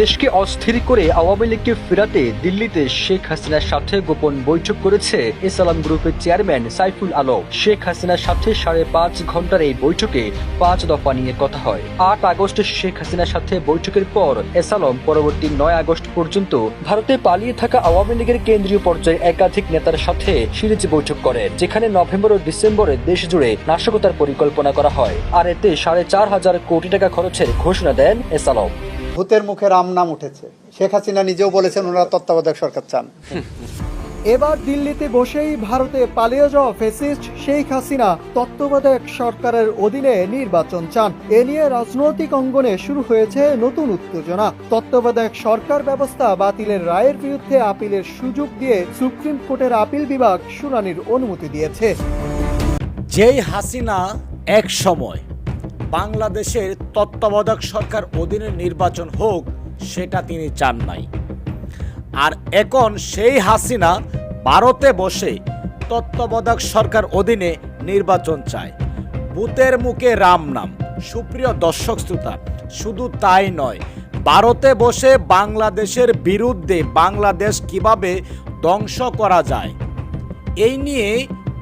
দেশকে অস্থির করে আওয়ামী লীগকে ফেরাতে দিল্লিতে শেখ হাসিনার সাথে গোপন বৈঠক করেছে এসালাম গ্রুপের চেয়ারম্যান সাইফুল আলম। শেখ হাসিনার সাথে সাড়ে পাঁচ ঘণ্টার এই বৈঠকে পাঁচ দফা নিয়ে কথা হয়। আট আগস্ট শেখ হাসিনার সাথে বৈঠকের পর এসালম পরবর্তী নয় আগস্ট পর্যন্ত ভারতে পালিয়ে থাকা আওয়ামী লীগের কেন্দ্রীয় পর্যায়ে একাধিক নেতার সাথে সিরিজ বৈঠক করেন যেখানে নভেম্বর ও ডিসেম্বরে দেশ জুড়ে নাশকতার পরিকল্পনা করা হয়। আর এতে সাড়ে চার হাজার কোটি টাকা খরচের ঘোষণা দেন এসালম। ভূতের মুখে রাম নাম উঠেছে। শেখ হাসিনা নিজেও বলেছেন ওনারা তত্ত্বাবধায়ক সরকার চান। এবার দিল্লিতে বসেই ভারতে পালিয়ে যাওয়া ফেসিস্ট শেখ হাসিনা তত্ত্বাবধায়ক সরকারের অধীনে নির্বাচন চান। এ নিয়ে রাজনৈতিক অঙ্গনে শুরু হয়েছে নতুন উত্তেজনা। তত্ত্বাবধায়ক সরকার ব্যবস্থা বাতিলের রায়ের বিরুদ্ধে আপিলের সুযোগ দিয়ে সুপ্রিম কোর্টের আপিল বিভাগ শুনানির অনুমতি দিয়েছে। যেই হাসিনা এক সময় বাংলাদেশের তত্ত্বাবধায়ক সরকার অধীনে নির্বাচন হোক, সেটা তিনি চান নাই। আর এখন সেই হাসিনা ভারতে বসে তত্ত্বাবধায়ক সরকার অধীনে নির্বাচন চায়। বুতের মুখে রাম নাম, সুপ্রিয় দর্শক শ্রোতা, শুধু তাই নয়, ভারতে বসে বাংলাদেশের বিরুদ্ধে বাংলাদেশ কীভাবে ধ্বংস করা যায়, এই নিয়ে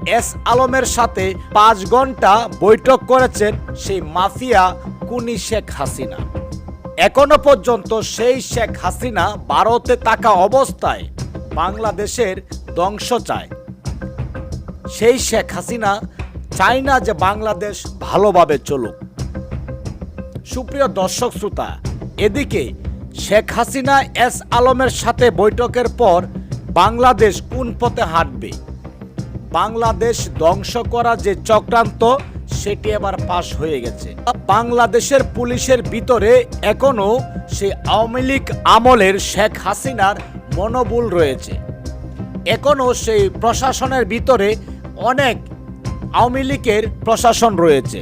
এস আলমের সাথে পাঁচ ঘণ্টা বৈঠক করেছেন সেই মাফিয়া কুনি শেখ হাসিনা। এখনও পর্যন্ত সেই শেখ হাসিনা ভারতে থাকা অবস্থায় বাংলাদেশের ধ্বংস চায়। সেই শেখ হাসিনা চায় না যে বাংলাদেশ ভালোভাবে চলুক। সুপ্রিয় দর্শক শ্রোতা, এদিকে শেখ হাসিনা এস আলমের সাথে বৈঠকের পর বাংলাদেশ কোন পথে হাঁটবে? বাংলাদেশ ধ্বংস করা যে চক্রান্ত, সেটি এবার পাশ হয়ে গেছে। বাংলাদেশের পুলিশের ভিতরে এখনও সেই আওয়ামী লীগ আমলের শেখ হাসিনার মনোবল রয়েছে। এখনও সেই প্রশাসনের ভিতরে অনেক আওয়ামী লীগের প্রশাসন রয়েছে।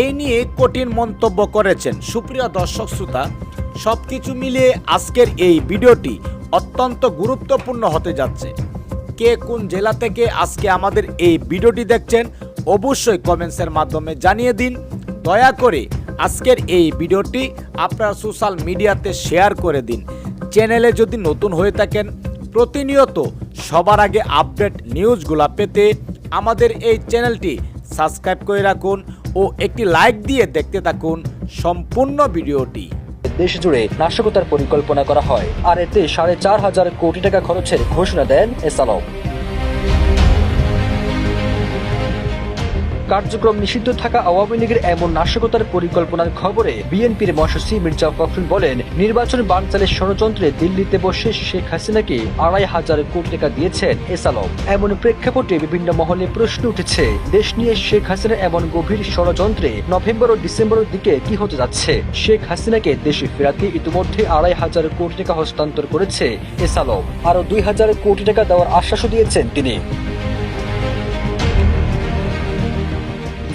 এই নিয়ে কঠিন মন্তব্য করেছেন সুপ্রিয় দর্শক শ্রোতা। সব কিছু মিলিয়ে আজকের এই ভিডিওটি অত্যন্ত গুরুত্বপূর্ণ হতে যাচ্ছে। কে কোন জেলা থেকে আজকে আমাদের এই ভিডিওটি দেখছেন, অবশ্যই কমেন্টসের মাধ্যমে জানিয়ে দিন। দয়া করে আজকের এই ভিডিওটি আপনার সোশ্যাল মিডিয়াতে শেয়ার করে দিন। চ্যানেলে যদি নতুন হয়ে থাকেন, প্রতিনিয়ত সবার আগে আপডেট নিউজগুলো পেতে আমাদের এই চ্যানেলটি সাবস্ক্রাইব করে রাখুন ও একটি লাইক দিয়ে দেখতে থাকুন সম্পূর্ণ ভিডিওটি। দেশ জুড়ে নাশকতার পরিকল্পনা করা হয়। আর এতে সাড়ে চার হাজার কোটি টাকা খরচের ঘোষণা দেন এসালম। কার্যক্রম নিষিদ্ধ থাকা আওয়ামী লীগের এমন নাশকতার পরিকল্পনার খবরে বিএনপির মহাসচিব মির্জা ফখরুল বলেন, নির্বাচন বানচালের ষড়যন্ত্রে দিল্লিতে বসে শেখ হাসিনাকে আড়াই হাজার কোটি টাকা দিয়েছেন এসালম এমন প্রেক্ষাপটে বিভিন্ন মহলে প্রশ্ন উঠেছে, দেশ নিয়ে শেখ হাসিনার এমন গভীর ষড়যন্ত্রে নভেম্বর ও ডিসেম্বরের দিকে কি হতে যাচ্ছে? শেখ হাসিনাকে দেশে ফেরাতে ইতিমধ্যে আড়াই হাজার কোটি টাকা হস্তান্তর করেছে এসালম আরও দুই হাজার কোটি টাকা দেওয়ার আশ্বাসও দিয়েছেন তিনি।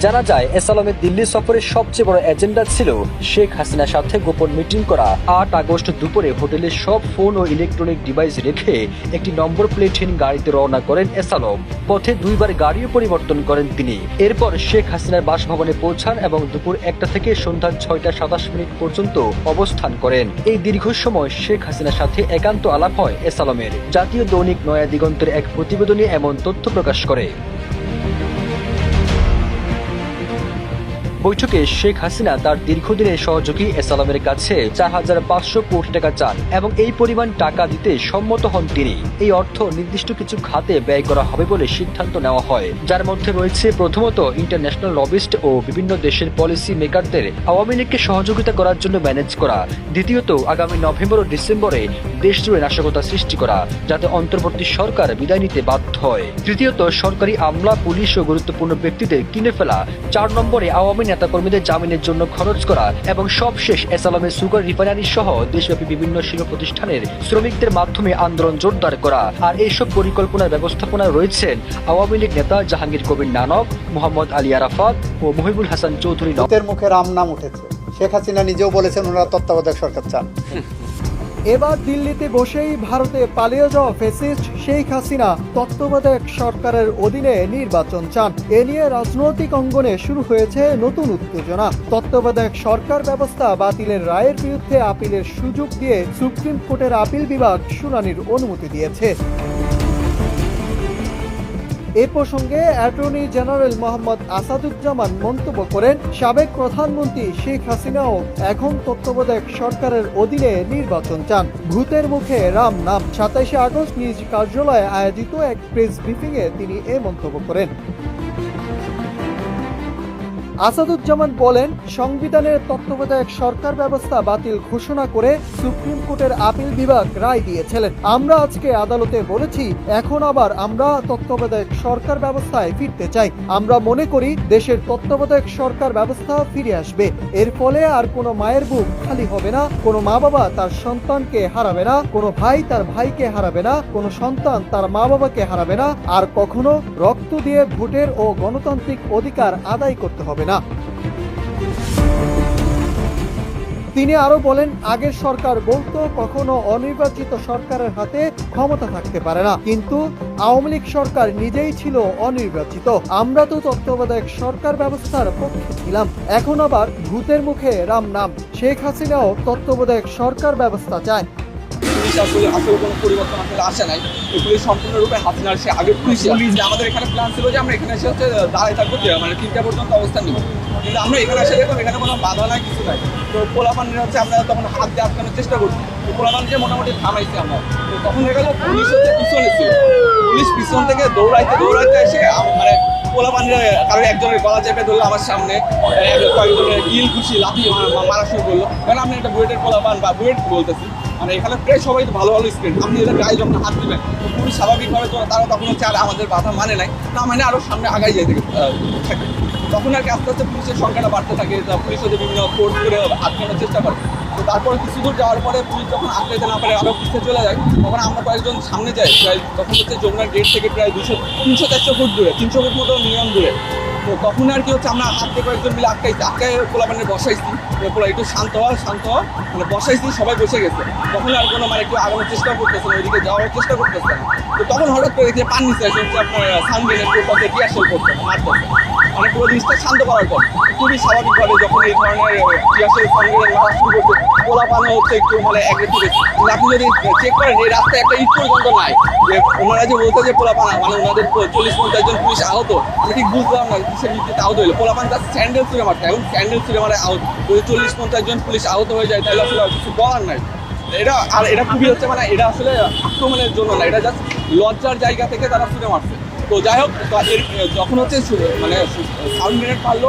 জানা যায় এসালামের দিল্লি সফরের সবচেয়ে বড় এজেন্ডা ছিল শেখ হাসিনার সাথে গোপন মিটিং করা। আট আগস্ট দুপুরে হোটেলের সব ফোন ও ইলেকট্রনিক ডিভাইস রেখে একটি নম্বর প্লেটহীন গাড়িতে রওনা করেন এসালম। পথে দুইবার গাড়িও পরিবর্তন করেন তিনি। এরপর শেখ হাসিনার বাসভবনে পৌঁছান এবং দুপুর একটা থেকে সন্ধ্যা ছয়টা সাতাশ মিনিট পর্যন্ত অবস্থান করেন। এই দীর্ঘ সময় শেখ হাসিনার সাথে একান্ত আলাপ হয় এসালমের। জাতীয় দৈনিক নয়া দিগন্তের এক প্রতিবেদনে এমন তথ্য প্রকাশ করে। বৈঠকে শেখ হাসিনা তার দীর্ঘদিনের সহযোগী এসালামের কাছে চার হাজার পাঁচশো কোটি টাকা চান এবং এই পরিমাণ টাকা দিতে সম্মত হন তিনি। এই অর্থ নির্দিষ্ট কিছু খাতে ব্যয় করা হবে বলে সিদ্ধান্ত নেওয়া হয়। যার মধ্যে রয়েছে প্রথমত ইন্টারন্যাশনাল লবিস্ট ও বিভিন্ন দেশের পলিসি মেকারদের আওয়ামী লীগকে সহযোগিতা করার জন্য ম্যানেজ করা। দ্বিতীয়ত, আগামী নভেম্বর ও ডিসেম্বরে দেশ জুড়ে নাশকতা সৃষ্টি করা, যাতে অন্তর্বর্তী সরকার বিদায় নিতে বাধ্য হয়। তৃতীয়ত, সরকারি আমলা, পুলিশ ও গুরুত্বপূর্ণ ব্যক্তিদের কিনে ফেলা। চার নম্বরে আওয়ামী নেতাকর্মীদের জামিনের জন্য খরচ করা এবং সবশেষ এসালামের সুগার রিফাইনারি সহ দেশব্যাপী বিভিন্ন শিল্প প্রতিষ্ঠানের শ্রমিকদের মাধ্যমে আন্দোলন জোরদার করা। আর এইসব পরিকল্পনার ব্যবস্থাপনায় রয়েছেন আওয়ামী লীগ নেতা জাহাঙ্গীর কবির নানক মোহাম্মদ আলী আরাফাত ও মহিবুল হাসান চৌধুরী। মুখে রাম নাম উঠেছে। শেখ হাসিনা নিজেও বলেছেন ওনারা তত্ত্বাবধায়ক সরকার চান। এবার দিল্লিতে বসেই ভারতে পালিয়ে যাওয়া ফেসিস্ট শেখ হাসিনা তত্ত্বাবধায়ক সরকারের অধীনে নির্বাচন চান। এ নিয়ে রাজনৈতিক অঙ্গনে শুরু হয়েছে নতুন উত্তেজনা। তত্ত্বাবধায়ক সরকার ব্যবস্থা বাতিলের রায়ের বিরুদ্ধে আপিলের সুযোগ দিয়ে সুপ্রিম কোর্টের আপিল বিভাগ শুনানির অনুমতি দিয়েছে। এ প্রসঙ্গে অ্যাটর্নি জেনারেল মোহাম্মদ আসাদুজ্জামান মন্তব্য করেন, সাবেক প্রধানমন্ত্রী শেখ হাসিনাও এখন তত্ত্বাবধায়ক সরকারের অধীনে নির্বাচন চান। ভূতের মুখে রাম নাম। সাতাইশে আগস্ট নিজ কার্যালয়ে আয়োজিত এক প্রেস ব্রিফিংয়ে তিনি এ মন্তব্য করেন। আসাদুজ্জামান বলেন, সংবিধানের তত্ত্বাবধায়ক সরকার ব্যবস্থা বাতিল ঘোষণা করে সুপ্রিম কোর্টের আপিল বিভাগ রায় দিয়েছিলেন। আমরা আজকে আদালতে বলেছি, এখন আবার আমরা তত্ত্বাবধায়ক সরকার ব্যবস্থায় ফিরতে চাই। আমরা মনে করি, দেশের তত্ত্বাবধায়ক সরকার ব্যবস্থা ফিরে আসবে। এর ফলে আর কোনো মায়ের বুক খালি হবে না, কোনো মা বাবা তার সন্তানকে হারাবে না, কোনো ভাই তার ভাইকে হারাবে না, কোনো সন্তান তার মা বাবাকে হারাবে না, আর কখনো রক্ত দিয়ে ভোটের ও গণতান্ত্রিক অধিকার আদায় করতে হবে না। তিনি আরও বলেন, আগের সরকার বলতো কখনো অনির্বাচিত সরকারের হাতে ক্ষমতা থাকতে পারে না। কিন্তু আওয়ামী লীগ সরকার নিজেই ছিল অনির্বাচিত। আমরা তো তত্ত্বাবধায়ক সরকার ব্যবস্থার পক্ষে ছিলাম। এখন আবার ভূতের মুখে রাম নাম। শেখ হাসিনাও তত্ত্বাবধায়ক সরকার ব্যবস্থা চায়। পুলিশ আসলে আসলে কোনো পরিবর্তন আসলে আসে নাই। পুলিশ সম্পূর্ণরূপে হাসিনার সে আগে পুলিশ আমাদের এখানে প্ল্যান ছিল যে আমরা এখানে এসে হচ্ছে দাঁড়ায় থাকব মানে তিনটা পর্যন্ত অবস্থান নিব। কিন্তু আমরা এখানে এসে দেখলাম এখানে কোনো বাধা নাই কিছু নাই। তো পোলাপানের হচ্ছে আমরা তখন হাত দিয়ে আটকানোর চেষ্টা করছি। তো পোলাপানকে মোটামুটি থামাইছি আমরা। তো তখন দেখা গেল পুলিশ হচ্ছে পিছনে ছিল। পুলিশ পিছন থেকে দৌড়াইতে দৌড়াইতে এসে আম- মানে পোলাপানের কারণ একজনের গলা চেপে ধরলো আমার সামনে। কয়েকজনের ইল খুশি লাফি মা- মারা শুরু করল। কারণ আপনি একটা বুয়েটের পোলাপান বা বুয়েট বলতেছি। মানে এখানে প্রায় সবাই ভালো ভালো স্টুডেন্ট আপনি এদের গায়ে যখন হাত দিবেন তো পুলিশ স্বাভাবিকভাবে তো তারা তখন হচ্ছে আর আমাদের বাধা মানে নাই। না মানে আরও সামনে আগাই আহ, থাকে। তখন আর কি আস্তে আস্তে পুলিশের সংখ্যাটা বাড়তে থাকে পুলিশ হচ্ছে বিভিন্ন কোর্ট করে আটকানোর চেষ্টা করে। তো তারপরে কিছু দূর যাওয়ার পরে পুলিশ যখন আটকাইতে না পারে আরও পিছিয়ে চলে যায়। তখন আমরা কয়েকজন সামনে যাই প্রায় তখন হচ্ছে যমুনার গেট থেকে প্রায় দুশো তিনশো চারশো ফুট দূরে তিনশো ফুট মতো মিনিমাম দূরে। তো তখন আর কি হচ্ছে আমরা হাতে কয়েকজন মিলে আটকাইছি। আটকাই পোলাপানে বসাইছি। পোলা একটু শান্ত শান্ত হওয়া মানে বসাইছি সবাই বসে গেছে। তখন আর কোনো মানে একটু আগানোর চেষ্টা করতেছে ওইদিকে যাওয়ার চেষ্টা করতেছে তো তখন হঠাৎ করে দেখি পান নিচে আসে, হচ্ছে আপনার সানগ্রেনের করতে টিয়াশেল করতে মারতেছে। মানে পুরো জিনিসটা শান্ত করার পর, খুবই স্বাভাবিকভাবে যখন এই ধরনের টিয়াশেল সানগ্রেনের মারা শুরু করছে পোলা পানো হচ্ছে একটু মানে অ্যাগ্রেসিভ আপনি যদি চেক করেন, এই রাস্তায় একটা ইট পর্যন্ত নাই, যে ওনারা যে বলতে যে পোলাপানা মানে ওনাদের চল্লিশ পঞ্চাশ জন পুলিশ আহত, আমি ঠিক বুঝলাম না কিসের ভিত্তিতে আহত হইল। পোলাপান তার স্যান্ডেল ছুড়ে মারছে এখন স্যান্ডেল ছুড়ে মারে আহত। যদি চল্লিশ পঞ্চাশ জন পুলিশ আহত হয়ে যায়, তাহলে আসলে কিছু বলার নাই। এটা, আর এটা খুবই হচ্ছে মানে এটা আসলে আক্রমণের জন্য না, এটা জাস্ট লজ্জার জায়গা থেকে তারা ছুড়ে মারছে তো যাই হোক যখন হচ্ছে মানে সাউন্ড গ্রেনেড পারল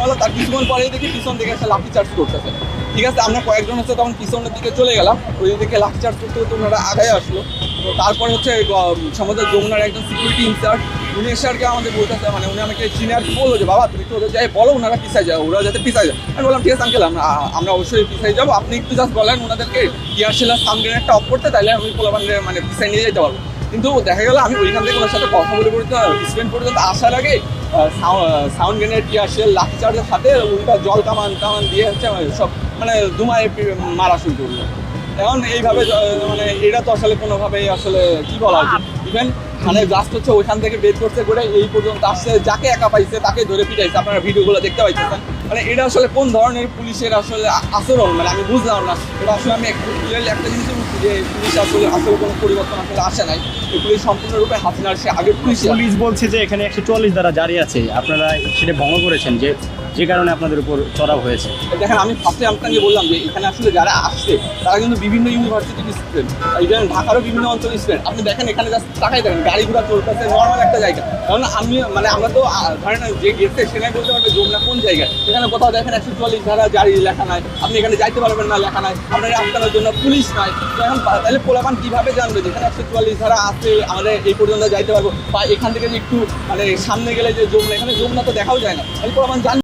মারলো তার কিছুক্ষণ পরে দেখি পিছন দিকে একটা লাঠি চার্জ করতেছে। ঠিক আছে, আমরা কয়েকজন হচ্ছে তখন পিছনের দিকে চলে গেলাম, ওই দিকে লাঠি চার্জ করতে করতে ওনারা আগায় আসলো। তো তারপরে হচ্ছে সম্ভবত যমুনার একজন সিকিউরিটি ইনচার্জ উনি এসে আর কি আমাদের বলতেছে মানে উনি আমাকে চিনে আর কি বলল যে, বাবা, তুমি তো ওদের যাই, বলো ওনারা পিছাই যায় ওরা যাতে পিছাই যায়। আমি বললাম, ঠিক আছে আঙ্কেল আমরা আমরা অবশ্যই পিছাই যাব। আপনি একটু জাস্ট বলেন ওনাদেরকে ইয়ারশেলার সাউন্ড গ্রেনেডটা অফ করতে, তাহলে আমি পোলাবানরে মানে পিছাই নিয়ে যেতে পারব। কিন্তু দেখা গেল আমি ওইখান থেকে ওনার সাথে কথা বলে পড়তে স্টুডেন্ট পর্যন্ত আসার আগে সাউন্ড গ্রেনেড টিয়ারশেল লাঠি চার্জের সাথে উল্টা জল কামান টামান দিয়ে হচ্ছে মানে সব মানে দুমায় মারা শুরু করল। এখন এইভাবে মানে এটা তো আসলে কোনোভাবেই আসলে কি বলা ইভেন মানে জাস্ট হচ্ছে ওইখান থেকে বের করতে করে এই পর্যন্ত আসছে যাকে একা পাইছে তাকে ধরে পিটাইছে। আপনারা ভিডিওগুলো দেখতে পাইতেছেন। মানে এটা আসলে কোন ধরনের পুলিশের আসলে আচরণ? মানে আমি বুঝলাম না। এটা আসলে আমি একটু clearly একটা জিনিসই বুঝছি যে পুলিশ আসলে আসলে কোনো পরিবর্তন আসলে আসে নাই। পুলিশ সম্পূর্ণরূপে হাসিনার সে আগের পুলিশ পুলিশ বলছে যে এখানে একশো চুয়াল্লিশ দ্বারা জারি আছে। আপনারা সেটা ভঙ্গ করেছেন যে যে কারণে আপনাদের উপর চড়াও হয়েছে। দেখেন আমি ফার্স্টে আপনাকে বললাম যে এখানে আসলে যারা আসছে তারা কিন্তু বিভিন্ন ইউনিভার্সিটির স্টুডেন্ট ইভেন ঢাকারও বিভিন্ন অঞ্চলের স্টুডেন্ট আপনি দেখেন এখানে জাস্ট তাকাই দেখেন গাড়ি ঘোড়া চলতেছে নর্মাল একটা জায়গা। কারণ আমি মানে আমরা তো ধরেন যে গেছে সেখানে বলতে পারবে যমুনা কোন জায়গায় এখানে কোথাও দেখেন একশো চুয়াল্লিশ ধারা জারি লেখা নাই, আপনি এখানে যাইতে পারবেন না লেখা নাই আপনার আটকানোর জন্য পুলিশ নাই। তো এখন তাহলে পোলাপান কীভাবে জানবে যেখানে একশো চুয়াল্লিশ ধারা আছে, আমাদের এই পর্যন্ত যাইতে পারব? বা এখান থেকে যে একটু মানে সামনে গেলে যে যমুনা, এখানে যমুনা তো দেখাও যায় না। তাহলে পোলাপান জানবে